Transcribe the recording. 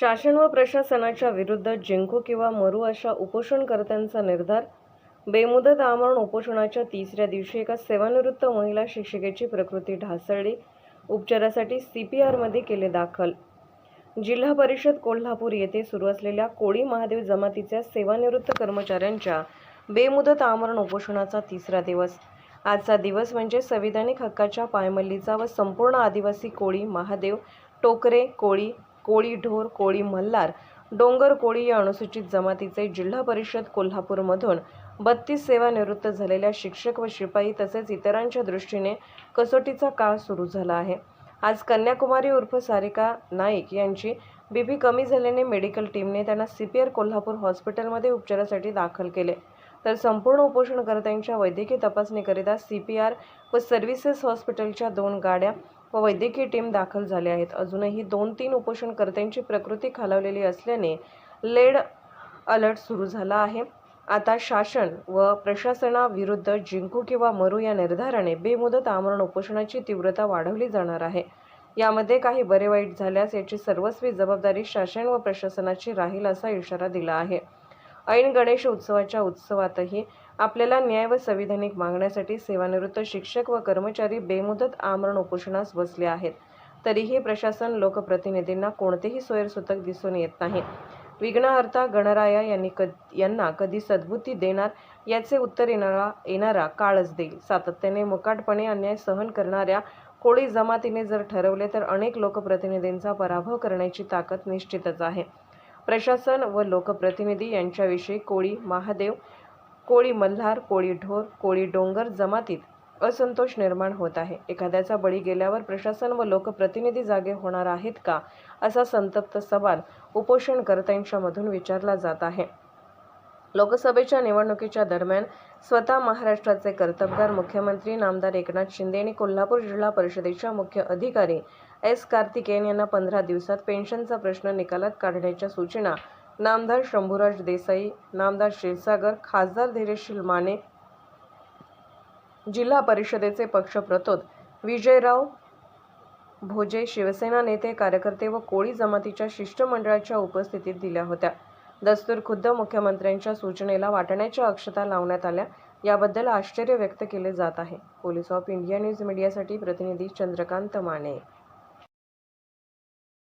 शासन व प्रशासनाच्या विरुद्ध जिंकू किंवा मरू अशा उपोषणकर्त्यांचा निर्धार बेमुदत आमरण उपोषणाच्या तिसऱ्या दिवशी एका सेवानिवृत्त महिला शिक्षिकेची प्रकृती ढासळली. उपचारासाठी सी पी आरमध्ये केले दाखल. जिल्हा परिषद कोल्हापूर येथे सुरू असलेल्या कोळी महादेव जमातीच्या सेवानिवृत्त कर्मचाऱ्यांच्या बेमुदत आमरण उपोषणाचा तिसरा दिवस. आजचा दिवस म्हणजे संविधानिक हक्काच्या पायमल्लीचा व संपूर्ण आदिवासी कोळी महादेव टोकरे कोळी कोळी ढोर कोळी मल्हार डोंगर कोळी या अनुसूचित जमातीचे जिल्हा परिषद कोल्हापूरमधून बत्तीस सेवानिवृत्त झालेल्या शिक्षक व शिपाई तसेच इतरांच्या दृष्टीने कसोटीचा काळ सुरू झाला आहे. आज कन्याकुमारी उर्फ सारिका नाईक यांची बीपी कमी झाल्याने मेडिकल टीमने त्यांना सी पी आर कोल्हापूर हॉस्पिटलमध्ये उपचारासाठी दाखल केले. तर संपूर्ण उपोषणकर्त्यांच्या वैद्यकीय तपासणीकरिता सी पी आर व सर्व्हिसेस हॉस्पिटलच्या दोन गाड्या व वैद्यकीय टीम दाखल झाल्या आहेत. अजूनही दोन तीन उपोषणकर्त्यांची प्रकृती खालावलेली असल्याने लेड अलर्ट सुरू झाला आहे. आता शासन व प्रशासनाविरुद्ध जिंकू किंवा मरू या निर्धाराने बेमुदत आमरण उपोषणाची तीव्रता वाढवली जाणार आहे. यामध्ये काही बरे वाईट झाल्यास याची सर्वस्वी जबाबदारी शासन व प्रशासनाची राहील असा इशारा दिला आहे. ऐन गणेश उत्सवाच्या उत्सवातही आपल्याला न्याय व संविधानिक मागण्यासाठी सेवानिवृत्त शिक्षक व कर्मचारी बेमुदत आमरण उपोषणास बसले आहेत. तरीही प्रशासन लोकप्रतिनिधींना कोणतेही सोयरसूतक दिसून येत नाही. विघ्नहर्ता गणराया यांनी क यांना कधी सद्बुद्धी देणार याचे उत्तर येणारा येणारा काळच देईल. सातत्याने मुकाटपणे अन्याय सहन करणाऱ्या कोळी जमातीने जर ठरवले तर अनेक लोकप्रतिनिधींचा पराभव करण्याची ताकद निश्चितच आहे. प्रशासन व लोकप्रतिनिधी यांच्याविषयी कोळी महादेव कोळी मल्हार कोळी ढोर कोळी डोंगर जमातीत असंतोष निर्माण होत आहे. एखाद्याचा बळी गेल्यावर प्रशासन व लोकप्रतिनिधी जागे होणार आहेत का? असा संतप्त सवाल उपोषणकर्त्यांच्यामधून विचारला जात आहे. लोकसभेच्या निवडणुकीच्या दरम्यान स्वतः महाराष्ट्राचे कर्तबगार मुख्यमंत्री नामदार एकनाथ शिंदे आणि कोल्हापूर जिल्हा परिषदेच्या मुख्य अधिकारी एस कार्तिकेयन यांना पंधरा दिवसात पेन्शनचा प्रश्न निकालात काढण्याच्या सूचना नामदार शंभूराज देसाई नामदार क्षीरसागर खासदार धैर्यशील माने जिल्हा परिषदेचे पक्षप्रतोद विजयराव भोजे शिवसेना नेते कार्यकर्ते व कोळी जमातीच्या शिष्टमंडळाच्या उपस्थितीत दिल्या होत्या. दस्तूर खुद्द मुख्यमंत्र्यांच्या सूचनेला वाटण्याच्या अक्षता लावण्यात आल्या. याबद्दल आश्चर्य व्यक्त केले जात आहे. पोलीस ऑफ इंडिया न्यूज मीडियासाठी प्रतिनिधी चंद्रकांत माने.